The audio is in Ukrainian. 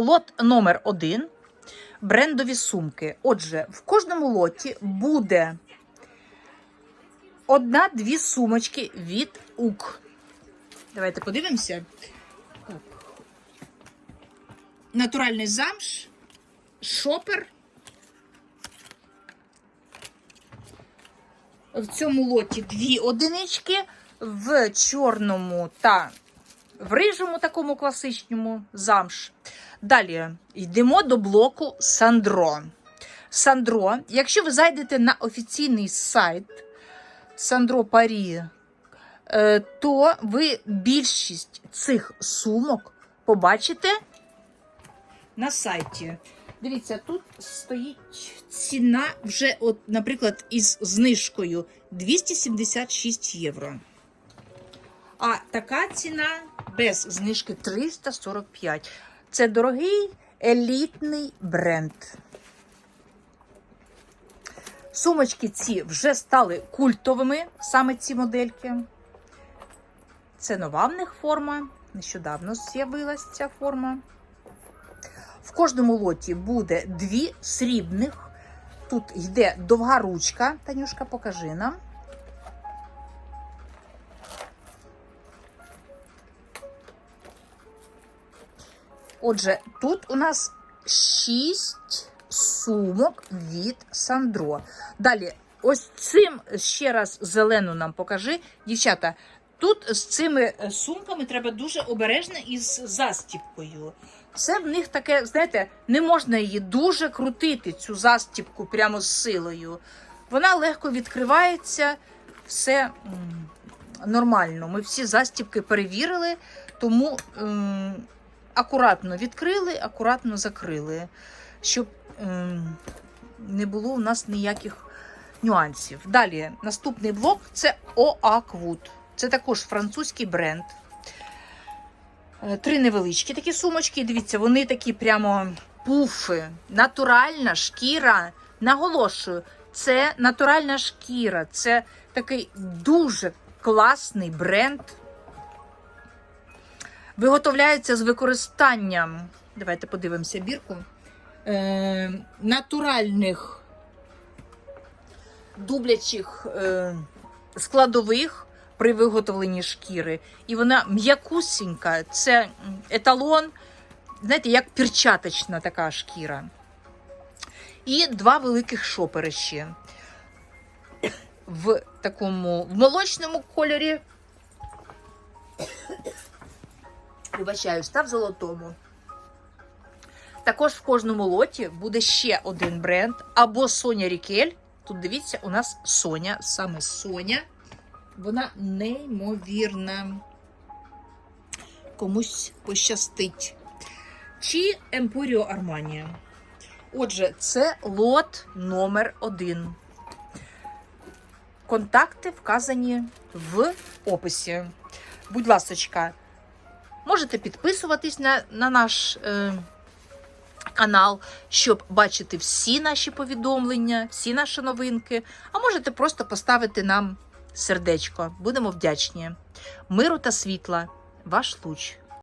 Лот номер один брендові сумки. Отже, в кожному лоті буде одна-дві сумочки від УК. Давайте подивимося. Натуральний замш, шопер. В цьому лоті дві одинички, в чорному та в рижому такому класичному замш. Далі йдемо до блоку Сандро. Сандро, якщо ви зайдете на офіційний сайт Сандро Парі, е, то ви більшість цих сумок побачите на сайті. Дивіться, тут стоїть ціна вже, от, наприклад, із знижкою 276 євро. А така ціна без знижки 345. Це дорогий елітний бренд. Сумочки ці вже стали культовими, саме ці модельки. Це нова в них форма. Нещодавно з'явилася ця форма. В кожному лоті буде дві срібних. Тут йде довга ручка. Танюшка, покажи нам. Отже, тут у нас 6 сумок від Сандро. Далі, ось цим ще раз зелену нам покажи. Дівчата, тут з цими е, сумками треба дуже обережно із застіпкою. Це в них таке, знаєте, не можна її дуже крутити, цю застіпку прямо з силою. Вона легко відкривається, все нормально. Ми всі застіпки перевірили, тому акуратно відкрили, акуратно закрили, щоб не було у нас ніяких нюансів. Далі, наступний блок це Oakwood. Це також французький бренд. Е, Три невеличкі такі сумочки. Дивіться, вони такі прямо пуфи, натуральна шкіра. Наголошую, це натуральна шкіра. Це такий дуже класний бренд. Виготовляється з використанням. Давайте подивимося бірку. Е, натуральних дублячих е, складових при виготовленні шкіри. І вона м'якусінька. Це еталон, знаєте, як перчаточна така шкіра. І два великих шопери. В такому в молочному кольорі. Вибачаюсь, та в золотому. Також в кожному лоті буде ще один бренд або Соня Рікель. Тут дивіться, у нас Соня, саме Соня. Вона неймовірна. Комусь пощастить. Чи Емпоріо Арманія. Отже, це лот номер один. Контакти вказані в описі. Будь ласочка, можете підписуватись на, на наш е, канал, щоб бачити всі наші повідомлення, всі наші новинки. А можете просто поставити нам сердечко. Будемо вдячні. Миру та світла, ваш луч.